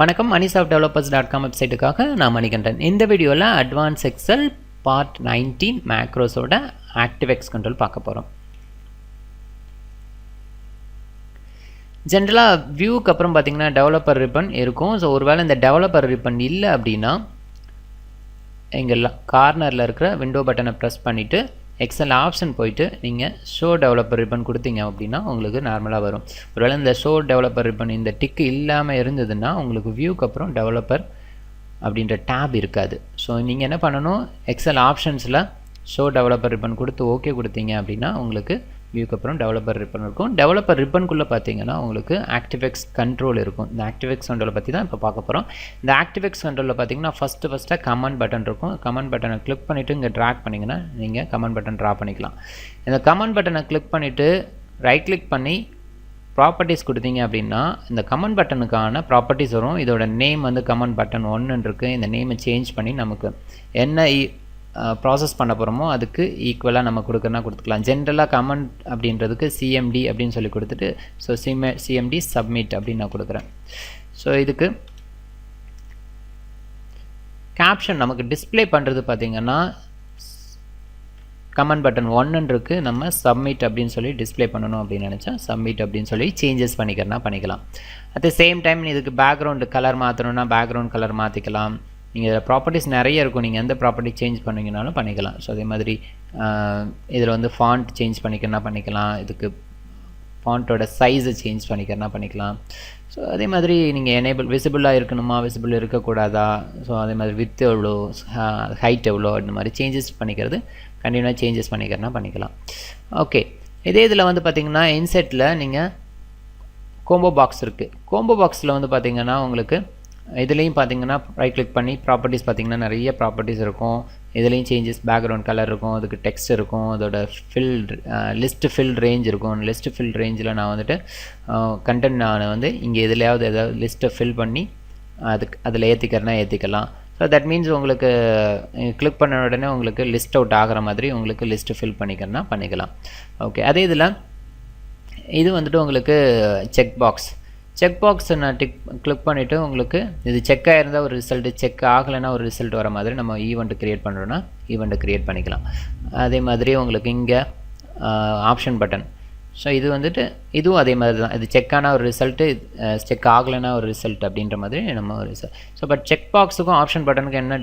வணக்கம் Manisoft developers dot com வெப்சைட்டுக்காக நான் மணிகண்டன். இந்த வீடியோவில் அட்வான்ஸ் எக்ஸல் பார்ட் நைன்டீன் மேக்ரோஸோட ஆக்டிவெக்ஸ் கண்ட்ரோல் பார்க்க போகிறோம் ஜென்ரலாக வியூக்கு அப்புறம் பார்த்தீங்கன்னா டெவலப்பர் ரிப்பன் இருக்கும். ஸோ ஒருவேளை இந்த டெவலப்பர் ரிப்பன் இல்லை அப்படின்னா எங்கள் கார்னரில் இருக்கிற விண்டோ பட்டனை ப்ரெஸ் பண்ணிவிட்டு எக்ஸல் ஆப்ஷன் போயிட்டு நீங்கள் ஷோ டெவலப்பர் ரிப்பன் கொடுத்தீங்க அப்படின்னா உங்களுக்கு நார்மலாக வரும். ஒருவேளை இந்த ஷோ டெவலப்பர் ரிப்பன் இந்த டிக்கு இல்லாமல் இருந்ததுன்னா உங்களுக்கு வியூக்கு அப்புறம் டெவலப்பர் அப்படின்ற டேப் இருக்காது. ஸோ நீங்கள் என்ன பண்ணணும்? எக்ஸல் ஆப்ஷன்ஸில் ஷோ டெவலப்பர் ரிப்பன் கொடுத்து ஓகே கொடுத்தீங்க அப்படின்னா உங்களுக்கு வியூக்கு அப்புறம் டெவலப்பர் ரிப்பன் இருக்கும் டெவலப்பர் ரிப்பனுக்குள்ளே பார்த்தீங்கன்னா உங்களுக்கு ஆக்டிவெக்ஸ் கண்ட்ரோல் இருக்கும். இந்த ஆக்டிவெக்ஸ் கண்ட்ரோலை பற்றி தான் இப்போ பார்க்க போகிறோம் இந்த ஆக்டிவெக்ஸ் கண்ட்ரோலில் பார்த்தீங்கன்னா ஃபஸ்ட்டு ஃபஸ்ட்டாக கமெண்ட் பட்டன் இருக்கும். கமெண்ட் பட்டனை கிளிக் பண்ணிவிட்டு இங்கே ட்ராக் பண்ணிங்கன்னா நீங்கள் கமெண்ட் பட்டன் ட்ரா பண்ணிக்கலாம். இந்த கமெண்ட் பட்டனை கிளிக் பண்ணிவிட்டு ரைட் கிளிக் பண்ணி ப்ராப்பர்ட்டிஸ் கொடுத்தீங்க அப்படின்னா இந்த கமெண்ட் பட்டனுக்கான ப்ராப்பர்ட்டிஸ் வரும். இதோட நேம் வந்து கமெண்ட் பட்டன் ஒன்றுன்னு இருக்குது இந்த நேமை சேஞ்ச் பண்ணி நமக்கு என்ன ப்ராசஸ் பண்ண போகிறோமோ அதுக்கு ஈக்குவலாக நம்ம கொடுக்குறனா கொடுத்துக்கலாம். ஜென்ரலாக கமெண்ட் அப்படின்றதுக்கு சிஎம்டி அப்படின்னு சொல்லி கொடுத்துட்டு ஸோ சிம சிஎம்டி சப்மிட் அப்படின்னு நான் கொடுக்குறேன். ஸோ இதுக்கு கேப்ஷன் நமக்கு டிஸ்பிளே பண்ணுறது பார்த்திங்கன்னா கமெண்ட் பட்டன் ஒன்னு இருக்குது நம்ம சப்மிட் அப்படின்னு சொல்லி டிஸ்பிளே பண்ணணும் அப்படின்னு நினச்சா சப்மிட் அப்படின்னு சொல்லி சேஞ்சஸ் பண்ணிக்கிறனா பண்ணிக்கலாம். அட் த சேம் டைம் இதுக்கு பேக்ரவுண்டு கலர் மாற்றணுன்னா பேக்ரவுண்ட் கலர் மாற்றிக்கலாம் நீங்கள் இதில் ப்ராப்பர்ட்டிஸ் நிறைய இருக்கும். நீங்கள் எந்த ப்ராப்பர்ட்டி சேஞ்ச் பண்ணிங்கனாலும் பண்ணிக்கலாம். ஸோ அதே மாதிரி இதில் வந்து ஃபாண்ட் சேஞ்ச் பண்ணிக்கிறனா பண்ணிக்கலாம். இதுக்கு ஃபாண்ட்டோட சைஸை சேஞ்ச் பண்ணிக்கிறனா பண்ணிக்கலாம். ஸோ அதே மாதிரி நீங்கள் எனேபிள் விசிபிளாக இருக்கணுமா? விசிபிள் இருக்கக்கூடாதா? ஸோ அதே மாதிரி வித் எவ்வளோ? ஹைட் எவ்வளோ? அந்த மாதிரி சேஞ்சஸ் பண்ணிக்கிறது கண்டினியூவாக சேஞ்சஸ் பண்ணிக்கிறனா பண்ணிக்கலாம். ஓகே இதே இதில் வந்து பார்த்திங்கன்னா இன்செட்டில் நீங்கள் கோம்போ பாக்ஸ் இருக்குது கோம்போ பாக்ஸில் வந்து பார்த்திங்கன்னா உங்களுக்கு இதுலேயும் பார்த்தீங்கன்னா ரைட் கிளிக் பண்ணி ப்ராப்பர்ட்டிஸ் பார்த்தீங்கன்னா நிறைய ப்ராப்பர்ட்டிஸ் இருக்கும். இதுலேயும் சேஞ்சஸ் பேக்ரவுண்ட் கலர் இருக்கும் அதுக்கு டெக்ஸ்ட் இருக்கும் அதோட ஃபில் லிஸ்ட் ஃபில் ரேஞ்ச் இருக்கும். லிஸ்ட் ஃபில் ரேஞ்சில் நான் வந்துட்டு கண்டென்ட் நான் வந்து இங்கே எதுலையாவது ஏதாவது லிஸ்ட்டை ஃபில் பண்ணி அதுக்கு அதில் ஏற்றிக்கிறனா ஏற்றிக்கலாம் ஸோ தட் மீன்ஸ் உங்களுக்கு கிளிக் பண்ண உடனே உங்களுக்கு லிஸ்ட் அவுட் ஆகிற மாதிரி உங்களுக்கு லிஸ்ட்டு ஃபில் பண்ணிக்கிறனா பண்ணிக்கலாம். ஓகே அதே இதில் இது வந்துட்டு உங்களுக்கு செக் பாக்ஸ் செக் பாக்ஸை நான் டிக் கிளிக் பண்ணிவிட்டு உங்களுக்கு இது செக் ஆகிருந்தால் ஒரு ரிசல்ட்டு செக் ஆகலைன்னா ஒரு ரிசல்ட் வர மாதிரி நம்ம ஈவெண்ட்டு க்ரியேட் பண்ணுறோன்னா ஈவெண்ட்டை க்ரியேட் பண்ணிக்கலாம். அதே மாதிரி உங்களுக்கு இங்கே ஆப்ஷன் பட்டன் ஸோ இது வந்துட்டு இதுவும் அதே மாதிரி தான். இது செக்கான ஒரு ரிசல்ட்டு செக் ஆகலைன்னா ஒரு ரிசல்ட் அப்படின்ற மாதிரி நம்ம ஒரு ரிசல்ட் ஸோ பட் செக் பாக்ஸுக்கும் ஆப்ஷன் பட்டனுக்கு என்ன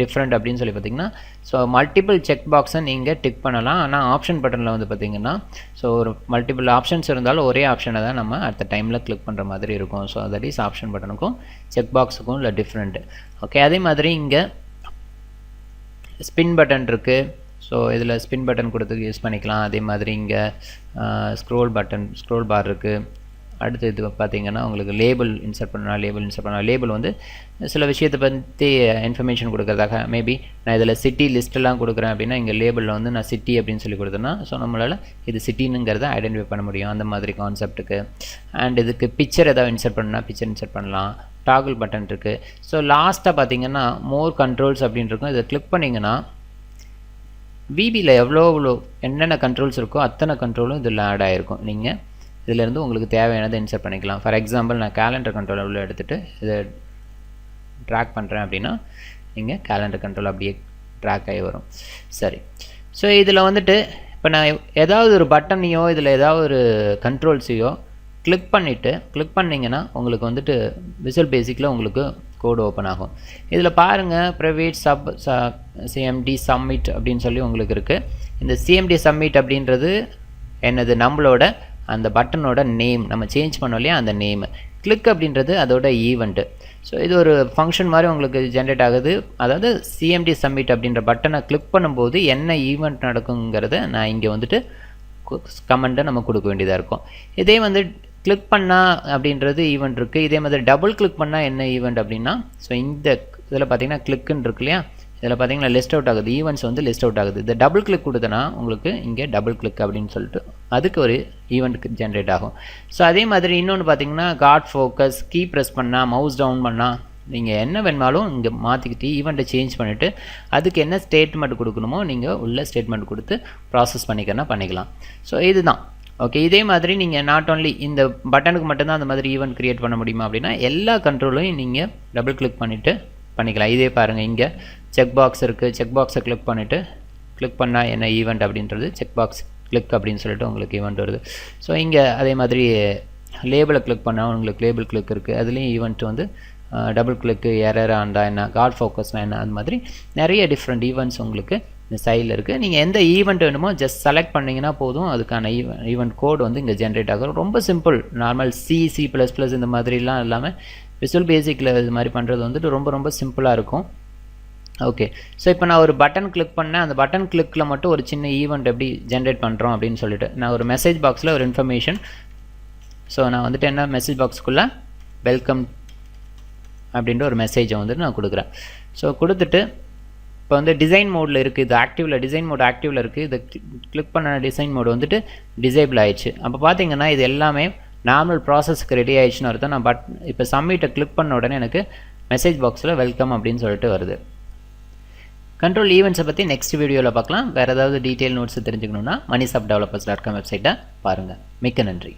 டிஃப்ரெண்ட் அப்படின்னு சொல்லி பார்த்தீங்கன்னா ஸோ மல்டிபிள் செக் பாக்ஸை நீங்கள் டிக் பண்ணலாம். ஆனால் ஆப்ஷன் பட்டனில் வந்து பார்த்தீங்கன்னா ஸோ ஒரு மல்டிபிள் ஆப்ஷன்ஸ் இருந்தாலும் ஒரே ஆப்ஷனை தான் நம்ம அடுத்த டைமில் கிளிக் பண்ணுற மாதிரி இருக்கும். ஸோ தட் இஸ் ஆப்ஷன் பட்டனுக்கும் செக் பாக்ஸுக்கும் இல்லை டிஃப்ரெண்ட்டு ஓகே அதே மாதிரி இங்கே ஸ்பின் பட்டன் இருக்குது ஸோ இதில் ஸ்பின் பட்டன் கொடுத்து யூஸ் பண்ணிக்கலாம். அதே மாதிரி இங்கே ஸ்க்ரோல் பட்டன் ஸ்க்ரோல் பார் இருக்குது அடுத்து இது பார்த்தீங்கன்னா உங்களுக்கு லேபிள் இன்சர்ட் பண்ணலாம் லேபிள் இன்சர்ட் பண்ணலாம். லேபிள் வந்து சில விஷயத்தை பற்றி இன்ஃபர்மேஷன் கொடுக்குறதாக மேபி நான் இதில் சிட்டி லிஸ்ட்டெல்லாம் கொடுக்குறேன் அப்படின்னா இங்கே லேபிளில் வந்து நான் சிட்டி அப்படின்னு சொல்லி கொடுத்தேன்னா ஸோ நம்மளால் இது சிட்டினுங்கிறத ஐடென்டிஃபை பண்ண முடியும். அந்த மாதிரி கான்செப்ட்டுக்கு அண்ட் இதுக்கு பிக்சர் ஏதாவது இன்சர்ட் பண்ணால் பிக்சர் இன்சர்ட் பண்ணலாம். டாகுல் பட்டன் இருக்குது ஸோ லாஸ்ட்டாக பார்த்தீங்கன்னா மோர் கண்ட்ரோல்ஸ் அப்படின்னு இருக்கும். இதை கிளிக் பண்ணிங்கன்னா விபியில் எவ்வளோ எவ்வளோ என்னென்ன கண்ட்ரோல்ஸ் இருக்கோ அத்தனை கண்ட்ரோலும் இதில் ஆட் ஆகிருக்கும் நீங்கள் இதிலேருந்து உங்களுக்கு தேவையானதை இன்சர்ட் பண்ணிக்கலாம். ஃபார் எக்ஸாம்பிள் நான் கேலண்டர் கண்ட்ரோல் எவ்வளோ எடுத்துகிட்டு இதை ட்ராக் பண்ணுறேன் அப்படின்னா நீங்கள் கேலண்டர் கண்ட்ரோல் அப்படியே ட்ராக் ஆகி வரும். சரி. ஸோ இதில் வந்துட்டு இப்போ நான் ஏதாவது ஒரு பட்டனையோ இதில் ஏதாவது ஒரு கண்ட்ரோல்ஸையோ கிளிக் பண்ணிவிட்டு கிளிக் பண்ணிங்கன்னா உங்களுக்கு வந்துட்டு விசுவல் பேசிக்கில் உங்களுக்கு கோடு ஓப்பன் ஆகும். இதில் பாருங்கள் ப்ரைவேட் சப் சிஎம்டி சம்மிட் அப்படின்னு சொல்லி உங்களுக்கு இருக்குது இந்த சிஎம்டி சம்மிட் அப்படின்றது என்னது? நம்மளோட அந்த பட்டனோட நேம் நம்ம சேஞ்ச் பண்ணோம் இல்லையா? அந்த நேமு கிளிக் அப்படின்றது அதோட ஈவெண்ட்டு ஸோ இது ஒரு ஃபங்க்ஷன் மாதிரி உங்களுக்கு ஜென்ரேட் ஆகுது. அதாவது சிஎம்டி சம்மிட் அப்படின்ற பட்டனை கிளிக் பண்ணும்போது என்ன ஈவெண்ட் நடக்குங்கிறத நான் இங்கே வந்துட்டு கமெண்ட்டை நம்ம கொடுக்க வேண்டியதாக இருக்கும். இதே வந்து கிளிக் பண்ணால் அப்படின்றது ஈவெண்ட் இருக்குது இதே மாதிரி டபுள் கிளிக் பண்ணால் என்ன ஈவெண்ட் அப்படின்னா ஸோ இந்த இதில் பார்த்தீங்கன்னா கிளிக்குன்னு இருக்கு இல்லையா? இதில் பார்த்தீங்கன்னா லிஸ்ட் அவுட் ஆகுது. ஈவெண்ட்ஸ் வந்து லிஸ்ட் அவுட் ஆகுது. இந்த டபுள் கிளிக் கொடுத்தனா உங்களுக்கு இங்கே டபுள் கிளிக் அப்படின்னு சொல்லிட்டு அதுக்கு ஒரு ஈவெண்ட் ஜென்ரேட் ஆகும். ஸோ அதே மாதிரி இன்னொன்று பார்த்தீங்கன்னா காட் ஃபோக்கஸ் கீ ப்ரெஸ் பண்ணால் மவுஸ் டவுன் பண்ணால் நீங்கள் என்ன வேணுமாலும் இங்கே மாற்றிக்கிட்டு ஈவெண்ட்டை சேஞ்ச் பண்ணிவிட்டு அதுக்கு என்ன ஸ்டேட்மெண்ட் கொடுக்கணுமோ நீங்கள் உள்ள ஸ்டேட்மெண்ட் கொடுத்து ப்ராசஸ் பண்ணிக்கிறனா பண்ணிக்கலாம். ஸோ இதுதான். ஓகே இதே மாதிரி நீங்கள் நாட் ஓன்லி இந்த பட்டனுக்கு மட்டும்தான் அந்த மாதிரி ஈவெண்ட் கிரியேட் பண்ண முடியுமா அப்படின்னா எல்லா கண்ட்ரோலையும் நீங்கள் டபுள் கிளிக் பண்ணிவிட்டு பண்ணிக்கலாம். இதே பாருங்கள் இங்கே செக் பாக்ஸ் இருக்குது செக் பாக்ஸை கிளிக் பண்ணிவிட்டு கிளிக் பண்ணால் என்ன ஈவெண்ட் அப்படின்றது? செக் பாக்ஸ் கிளிக் அப்படின்னு சொல்லிட்டு உங்களுக்கு ஈவெண்ட் வருது. ஸோ இங்கே அதே மாதிரி லேபிளை கிளிக் பண்ணால் உங்களுக்கு லேபிள் கிளிக் இருக்குது அதுலேயும் ஈவெண்ட் வந்து டபுள் கிளிக்கு எரர் ஆண்டா என்ன காட் ஃபோக்கஸ்னால் என்ன அந்த மாதிரி நிறைய டிஃப்ரெண்ட் ஈவெண்ட்ஸ் உங்களுக்கு இந்த சைடில் இருக்குது நீங்கள் எந்த ஈவெண்ட் வேணுமோ ஜஸ்ட் செலக்ட் பண்ணிங்கன்னா போதும். அதுக்கான ஈவெண்ட் ஈவெண்ட் கோட் வந்து இங்கே ஜென்ரேட் ஆகும். ரொம்ப simple normal C C plus plus இந்த மாதிரிலாம் இல்லாமல் விசுவல் பேசிக்கில் இது மாதிரி பண்ணுறது வந்துட்டு ரொம்ப ரொம்ப சிம்பிளாக இருக்கும். ஓகே ஸோ இப்போ நான் ஒரு பட்டன் கிளிக் பண்ணேன். அந்த பட்டன் கிளிக்கில் மட்டும் ஒரு சின்ன ஈவெண்ட் எப்படி ஜென்ரேட் பண்ணுறோம் அப்படின்னு சொல்லிட்டு நான் ஒரு மெசேஜ் பாக்ஸில் ஒரு இன்ஃபர்மேஷன் ஸோ நான் வந்துட்டு என்ன மெசேஜ் பாக்ஸுக்குள்ளே வெல்கம் அப்படின்ற ஒரு மெசேஜை வந்துட்டு நான் கொடுக்குறேன். ஸோ கொடுத்துட்டு இப்போ வந்து டிசைன் மோடில் இருக்குது இது ஆக்டிவில் டிசைன் மோட் ஆக்டிவில் இருக்குது இதை கிளிக் பண்ண டிசைன் மோடு வந்துட்டு டிசேபிள் ஆயிடுச்சு. அப்போ பார்த்தீங்கன்னா இது எல்லாமே நார்மல் ப்ராசஸ்க்கு ரெடி ஆயிடுச்சுன்னு அர்த்தம். நான் பட் இப்போ சம்மிட்டை கிளிக் பண்ண உடனே எனக்கு மெசேஜ் பாக்ஸில் வெல்கம் அப்படின்னு சொல்லிட்டு வருது. கண்ட்ரோல் ஈவெண்ட்ஸை பற்றி நெக்ஸ்ட் வீடியோவில் பார்க்கலாம். வேறு ஏதாவது டீட்டெயில் நோட்ஸ் தெரிஞ்சுக்கணுன்னா மணிசாப் டெவலப்பர்ஸ் டாட் காம் வெப்சைட்டை பாருங்கள் மிக்க நன்றி.